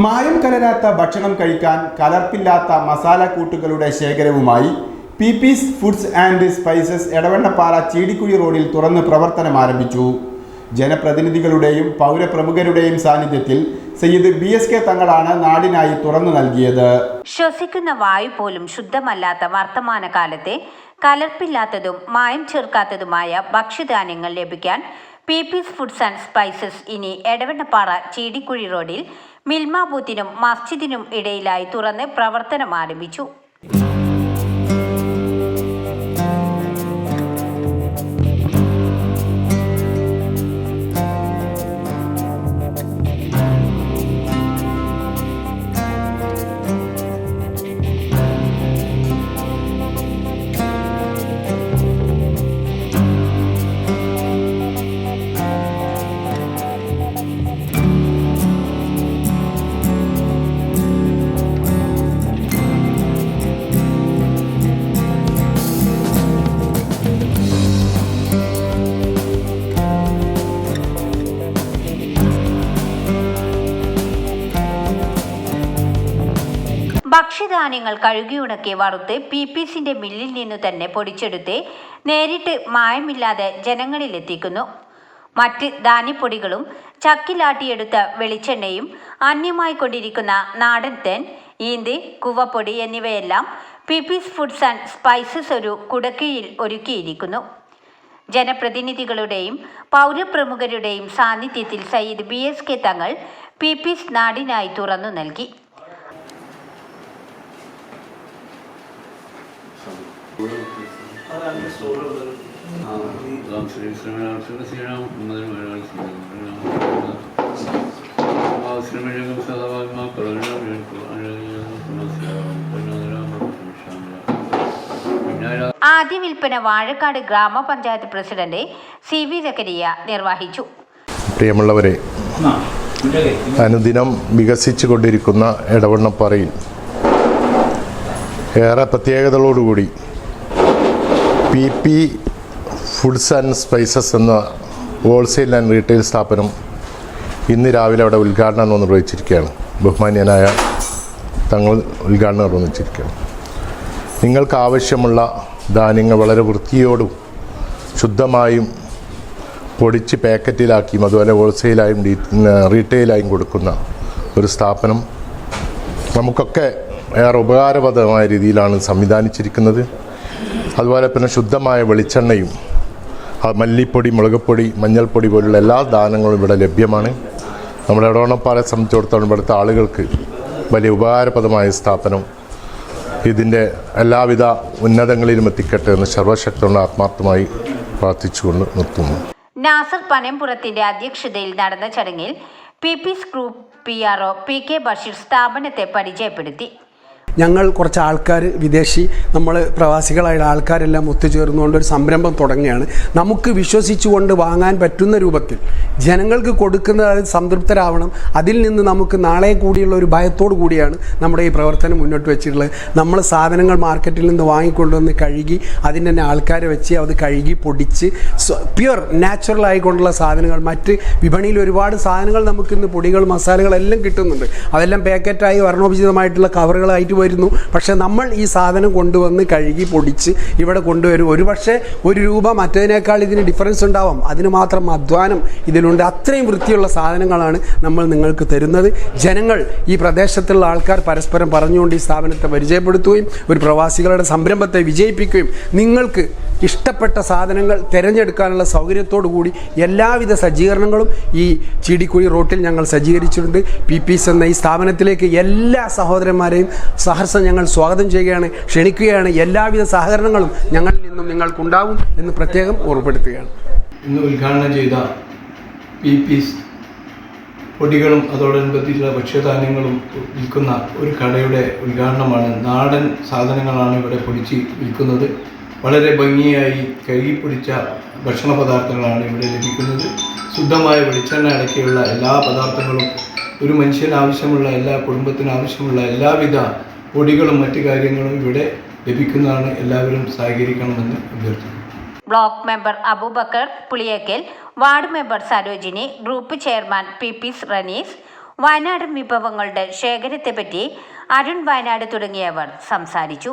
മായം കലരാത്ത ഭക്ഷണം കഴിക്കാൻ കലർപ്പില്ലാത്ത മസാല കൂട്ടുകളുടെ ശേഖരവുമായി P Peace foods and spices Edavannappara Cheedikkuzhi റോഡിൽ തുറന്ന് പ്രവർത്തനം ആരംഭിച്ചു. ജനപ്രതിനിധികളുടെയും പൗരപ്രമുഖരുടെയും സാന്നിധ്യത്തിൽ സയ്യിദ് ബി എസ് കെ തങ്ങളാണ് നാടിനായി തുറന്നു നൽകിയത്. ശ്വസിക്കുന്ന വായു പോലും ശുദ്ധമല്ലാത്ത വർത്തമാന കാലത്തെ കലർപ്പില്ലാത്തതും മായം ചേർക്കാത്തതുമായ ഭക്ഷ്യധാന്യങ്ങൾ ലഭിക്കാൻ P Peace foods and spices ഇനി എടവണ്ണപ്പാറ ചീടിക്കുഴി റോഡിൽ മിൽമ ബൂത്തിനും മസ്ജിദിനും ഇടയിലായി തുറന്ന് പ്രവർത്തനം ആരംഭിച്ചു ഭക്ഷ്യധാന്യങ്ങൾ കഴുകിയുണക്കി വറുത്ത് പി പീസിന്റെ മില്ലിൽ നിന്നു തന്നെ പൊടിച്ചെടുത്ത് നേരിട്ട് മായമില്ലാതെ ജനങ്ങളിലെത്തിക്കുന്നു. മറ്റ് ധാന്യപ്പൊടികളും ചക്കിലാട്ടിയെടുത്ത വെളിച്ചെണ്ണയും അന്യമായി കൊണ്ടിരിക്കുന്ന നാടൻ തേൻ ഈന്ത് കുവപ്പൊടി എന്നിവയെല്ലാം P Peace foods and spices ഒരു കുടക്കീഴിൽ ഒരുക്കിയിരിക്കുന്നു. ജനപ്രതിനിധികളുടെയും പൗരപ്രമുഖരുടെയും സാന്നിധ്യത്തിൽ Sayyid B S K Thangal P Peace നാടിനായി തുറന്നു നൽകി. ആദ്യ വിൽപ്പന വാഴക്കാട് ഗ്രാമപഞ്ചായത്ത് പ്രസിഡന്റ് സി വി ജക്കരിയ നിർവഹിച്ചു. പ്രിയമുള്ളവരെ അനുദിനം വികസിച്ചു കൊണ്ടിരിക്കുന്ന ഇടവണ്ണപ്പാറയിൽ ഏറെ പ്രത്യേകതകളോടുകൂടി P P foods and spices എന്ന ഹോൾസെയിൽ ആൻഡ് റീറ്റെയിൽ സ്ഥാപനം ഇന്ന് രാവിലെ അവിടെ ഉദ്ഘാടനം നിർവഹിച്ചിരിക്കുകയാണ്. ബഹുമാന്യനായ തങ്ങൾ ഉദ്ഘാടനം നിർവഹിച്ചിരിക്കുകയാണ്. നിങ്ങൾക്ക് ആവശ്യമുള്ള ധാന്യങ്ങൾ വളരെ വൃത്തിയോടും ശുദ്ധമായും പൊടിച്ച് പാക്കറ്റിലാക്കിയും അതുപോലെ ഹോൾസെയിലായും ഡീ റീറ്റെയിലായും കൊടുക്കുന്ന ഒരു സ്ഥാപനം നമുക്കൊക്കെ ഏറെ ഉപകാരപ്രദമായ രീതിയിലാണ് സംവിധാനിച്ചിരിക്കുന്നത്. അതുപോലെ പിന്നെ ശുദ്ധമായ വെളിച്ചെണ്ണയും മല്ലിപ്പൊടി മുളകുപൊടി മഞ്ഞൾപ്പൊടി പോലുള്ള എല്ലാ ദാനങ്ങളും ഇവിടെ ലഭ്യമാണ്. നമ്മുടെ ഇടവണപ്പാലെ സംബന്ധിച്ചിടത്തോളം ഇവിടുത്തെ ആളുകൾക്ക് വലിയ ഉപകാരപ്രദമായ സ്ഥാപനം ഇതിന്റെ എല്ലാവിധ ഉന്നതങ്ങളിലും എത്തിക്കട്ടെ എന്ന് സർവശക്തനുള്ള ആത്മാർത്ഥമായി പ്രാർത്ഥിച്ചുകൊണ്ട് നിർത്തുന്നു. നാസർ പനമ്പുറത്തിന്റെ അധ്യക്ഷതയിൽ നടന്ന ചടങ്ങിൽ P P group P R O P K Basheer സ്ഥാപനത്തെ പരിചയപ്പെടുത്തി. ഞങ്ങൾ കുറച്ച് ആൾക്കാർ വിദേശി നമ്മൾ പ്രവാസികളായ ആൾക്കാരെല്ലാം ഒത്തുചേർന്നുകൊണ്ട് ഒരു സംരംഭം തുടങ്ങുകയാണ്. നമുക്ക് വിശ്വസിച്ചുകൊണ്ട് വാങ്ങാൻ പറ്റുന്ന രൂപത്തിൽ ജനങ്ങൾക്ക് കൊടുക്കുന്ന സംതൃപ്തരാവണം. അതിൽ നിന്ന് നമുക്ക് നാളെ കൂടിയുള്ള ഒരു ഭയത്തോടു കൂടിയാണ് നമ്മുടെ ഈ പ്രവർത്തനം മുന്നോട്ട് വെച്ചിട്ടുള്ളത്. നമ്മൾ സാധനങ്ങൾ മാർക്കറ്റിൽ നിന്ന് വാങ്ങിക്കൊണ്ടുവന്ന് കഴുകി അതിന് തന്നെ ആൾക്കാരെ വെച്ച് അത് കഴുകി പൊടിച്ച് പ്യുവർ നാച്ചുറൽ ആയിക്കൊണ്ടുള്ള സാധനങ്ങൾ മറ്റ് വിപണിയിൽ ഒരുപാട് സാധനങ്ങൾ നമുക്കിന്ന് പൊടികൾ മസാലകളെല്ലാം കിട്ടുന്നുണ്ട്. അതെല്ലാം പാക്കറ്റായി വർണോപചിതമായിട്ടുള്ള കവറുകളായിട്ട് വരുന്നു പക്ഷേ നമ്മൾ ഈ സാധനം കൊണ്ടുവന്ന് കഴുകി പൊടിച്ച് ഇവിടെ കൊണ്ടുവരും. ഒരു പക്ഷേ ഒരു രൂപ മറ്റതിനേക്കാൾ ഇതിന് ഡിഫറൻസ് ഉണ്ടാവാം. അതിന് മാത്രം അധ്വാനം ഇതിലുണ്ട്. അത്രയും വൃത്തിയുള്ള സാധനങ്ങളാണ് നമ്മൾ നിങ്ങൾക്ക് തരുന്നത്. ജനങ്ങൾ ഈ പ്രദേശത്തുള്ള ആൾക്കാർ പരസ്പരം പറഞ്ഞുകൊണ്ട് ഈ സ്ഥാപനത്തെ പരിചയപ്പെടുത്തുകയും ഒരു പ്രവാസികളുടെ സംരംഭത്തെ വിജയിപ്പിക്കുകയും നിങ്ങൾക്ക് ഇഷ്ടപ്പെട്ട സാധനങ്ങൾ തിരഞ്ഞെടുക്കാനുള്ള സൗകര്യത്തോടു കൂടി എല്ലാവിധ സജ്ജീകരണങ്ങളും ഈ ചീടിക്കുഴി റോട്ടിൽ ഞങ്ങൾ സജ്ജീകരിച്ചിട്ടുണ്ട്. പി എന്ന ഈ സ്ഥാപനത്തിലേക്ക് എല്ലാ സഹോദരന്മാരെയും സഹർസം ഞങ്ങൾ സ്വാഗതം ചെയ്യുകയാണ് ക്ഷണിക്കുകയാണ്. എല്ലാവിധ സഹകരണങ്ങളും ഞങ്ങളിൽ നിന്നും നിങ്ങൾക്കുണ്ടാവും എന്ന് പ്രത്യേകം ഓർമ്മപ്പെടുത്തുകയാണ്. ഇന്ന് ഉദ്ഘാടനം ചെയ്ത പി പീസ് പൊടികളും അതോടനുബന്ധിച്ചുള്ള ഭക്ഷ്യധാന്യങ്ങളും വിൽക്കുന്ന ഒരു കടയുടെ ഉദ്ഘാടനമാണ്. നാടൻ സാധനങ്ങളാണ് ഇവിടെ പൊടിച്ച് വിൽക്കുന്നത്. വളരെ ഭംഗിയായി കഴുകിപ്പൊടിച്ച ഭക്ഷണ പദാർത്ഥങ്ങളാണ് ഇവിടെ ലഭിക്കുന്നത്. ശുദ്ധമായ വെളിച്ചെണ്ണ അടക്കിയുള്ള എല്ലാ പദാർത്ഥങ്ങളും ഒരു മനുഷ്യന് ആവശ്യമുള്ള എല്ലാ കുടുംബത്തിന് ആവശ്യമുള്ള എല്ലാവിധ പൊടികളും മറ്റു കാര്യങ്ങളും ഇവിടെ ലഭിക്കുന്നതാണ്. എല്ലാവരും സഹകരിക്കണമെന്ന് അഭ്യർത്ഥിക്കുന്നു. Block member Aboobacker Puliyakkal ward member Sarojini group chairman P P Ranees വയനാടൻ വിഭവങ്ങളുടെ ശേഖരത്തെപ്പറ്റി അരുൺ വയനാട് തുടങ്ങിയവർ സംസാരിച്ചു.